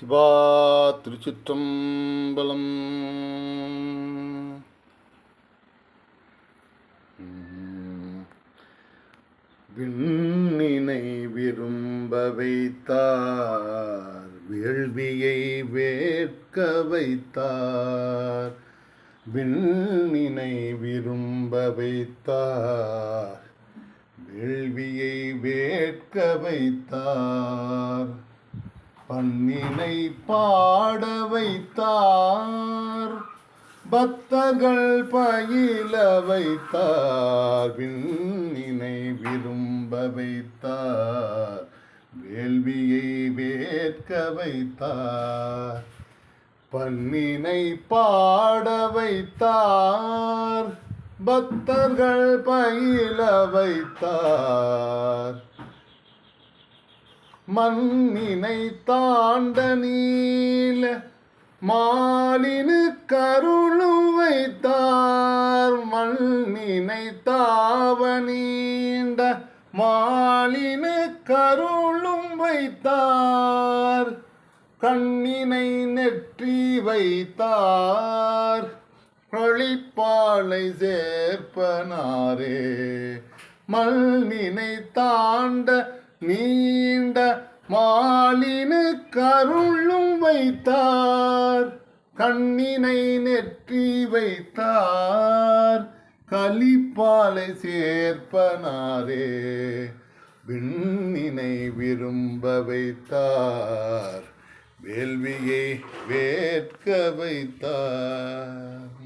சிவா திருச்சிற்றம்பலம். விண்ணினை விரும்ப வைத்தார் வேள்வியை வேட்க வைத்தார். விண்ணினை விரும்ப வைத்தார் வேள்வியை வேட்க வைத்தார். பண்ணினை பாட வைத்தார் பக்தர்கள் பயில வைத்தார் விண்ணினை விரும்ப வைத்தார் வேள்வியை வேட்க வைத்தார். பண்ணினை பாட வைத்தார் பக்தர்கள் பயில வைத்தார். மண்ணினை தாண்ட நீல மாலினு கருளு வைத்தார். மண்ணினை தாவ நீண்ட மாலினு கருளும் வைத்தார். கண்ணினை நெற்றி வைத்தார். கழிப்பாலை சேர்ப்பனாரே. மல்னினை தாண்ட நீண்ட மாலினு கருளும் வைத்தார். கண்ணினை நெற்றி வைத்தார். கலிப்பாலை சேர்ப்பனாரே. விண்ணினை விரும்ப வைத்தார். வேள்வியை வேட்க வைத்தார்.